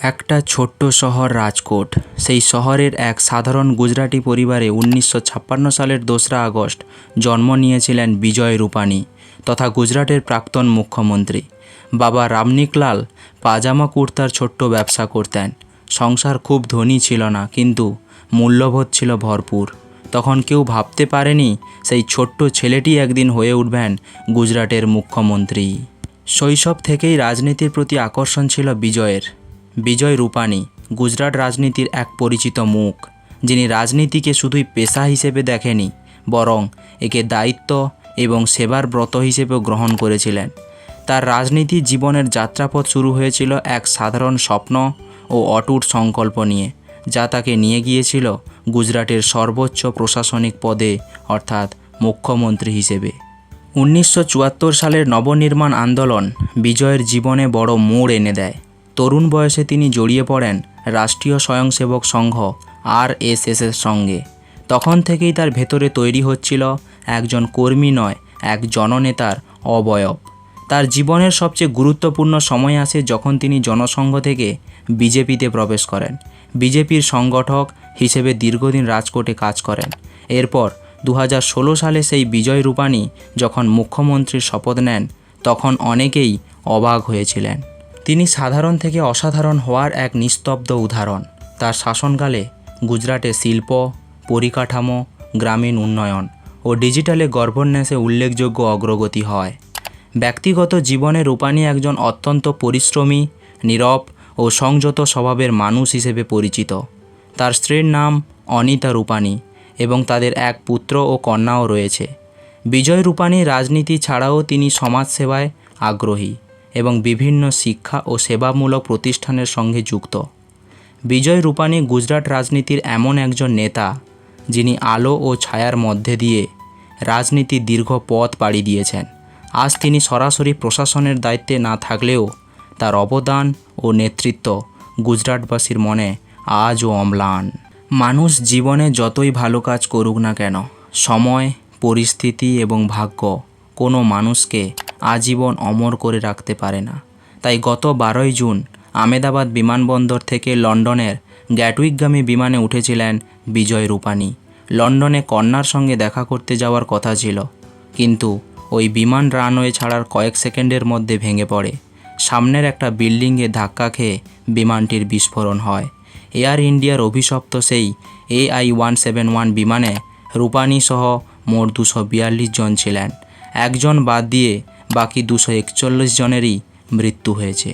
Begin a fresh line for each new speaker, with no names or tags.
একটা ছোট্ট শহর রাজকোট। সেই শহরের এক সাধারণ গুজরাটি পরিবারে উনিশশো ছাপ্পান্ন সালের দোসরা আগস্ট জন্ম নিয়েছিলেন বিজয় রূপানী তথা গুজরাটের প্রাক্তন মুখ্যমন্ত্রী। বাবা রামনিকলাল পাজামা কুর্তার ছোট্ট ব্যবসা করতেন। সংসার খুব ধনী ছিল না, কিন্তু মূল্যবোধ ছিল ভরপুর। তখন কেউ ভাবতে পারেনি সেই ছোট্ট ছেলেটি একদিন হয়ে উঠবেন গুজরাটের মুখ্যমন্ত্রী। শৈশব থেকেই রাজনীতির প্রতি আকর্ষণ ছিল বিজয়ের। বিজয় রূপানী গুজরাট রাজনীতির এক পরিচিত মুখ, যিনি রাজনীতিকে শুধুই পেশা হিসেবে দেখেনি, বরং একে দায়িত্ব এবং সেবার ব্রত হিসেবেও গ্রহণ করেছিলেন। তার রাজনীতি জীবনের যাত্রাপথ শুরু হয়েছিল এক সাধারণ স্বপ্ন ও অটুট সংকল্প নিয়ে, যা তাকে নিয়ে গিয়েছিল গুজরাটের সর্বোচ্চ প্রশাসনিক পদে, অর্থাৎ মুখ্যমন্ত্রী হিসেবে। উনিশশো চুয়াত্তর সালের নবনির্মাণ আন্দোলন বিজয়ের জীবনে বড় মোড় এনে দেয়। তরুণ বয়সে তিনি জড়িয়ে পড়েন রাষ্ট্রীয় স্বয়ংসেবক সংঘ আর এর সঙ্গে। তখন থেকেই তার ভেতরে তৈরি হচ্ছিল একজন কর্মী নয়, এক জননেতার অবয়ব। তার জীবনের সবচেয়ে গুরুত্বপূর্ণ সময় আসে যখন তিনি জনসংঘ থেকে বিজেপিতে প্রবেশ করেন। বিজেপির সংগঠক হিসেবে দীর্ঘদিন রাজকোটে কাজ করেন। এরপর দু হাজার ষোলো সালে সেই বিজয় রূপানী যখন মুখ্যমন্ত্রীর শপথ নেন, তখন অনেকেই অবাক হয়েছিলেন। তিনি সাধারণ থেকে অসাধারণ হওয়ার এক নিস্তব্ধ উদাহরণ। তার শাসনকালে গুজরাটে শিল্প, পরিকাঠামো, গ্রামীণ উন্নয়ন ও ডিজিটালে গর্ভন্যাসে উল্লেখযোগ্য অগ্রগতি হয়। ব্যক্তিগত জীবনে রূপানী একজন অত্যন্ত পরিশ্রমী, নীরব ও সংযত স্বভাবের মানুষ হিসেবে পরিচিত। তার স্ত্রীর নাম অনিতা রূপানী এবং তাদের এক পুত্র ও কন্যাও রয়েছে। বিজয় রূপানী রাজনীতি ছাড়াও তিনি সমাজসেবায় আগ্রহী। এবং বিভিন্ন শিক্ষা ও সেবামূলক প্রতিষ্ঠানের সঙ্গে যুক্ত। বিজয় রূপানী গুজরাট রাজনীতির এমন একজন নেতা, যিনি আলো ও ছায়ার মধ্যে দিয়ে রাজনীতির দীর্ঘ পথ পাড়ি দিয়েছেন। আজ তিনি সরাসরি প্রশাসনের দায়িত্বে না থাকলেও তার অবদান ও নেতৃত্ব গুজরাটবাসীর মনে আজও অম্লান। মানুষ জীবনে যতই ভালো কাজ করুক না কেন, সময়, পরিস্থিতি এবং ভাগ্য কোনো মানুষকে আজীবন অমর করে রাখতে পারে না। তাই গত বারোই জুন আমেদাবাদ বিমানবন্দর থেকে লন্ডনের গ্যাটউইকগামী বিমানে উঠেছিলেন বিজয় রূপানী। লন্ডনে কন্যার সঙ্গে দেখা করতে যাওয়ার কথা ছিল। কিন্তু ওই বিমান রানওয়ে ছাড়ার কয়েক সেকেন্ডের মধ্যে ভেঙে পড়ে। সামনের একটা বিল্ডিংয়ে ধাক্কা খেয়ে বিমানটির বিস্ফোরণ হয়। এয়ার ইন্ডিয়ার অভিশপ্ত সেই এআই ওয়ান সেভেন ওয়ান বিমানে রূপানী সহ মোট দুশো বিয়াল্লিশ জন ছিলেন। একজন বাদ দিয়ে বাকি দুশো একচল্লিশ জনেরই মৃত্যু হয়েছে।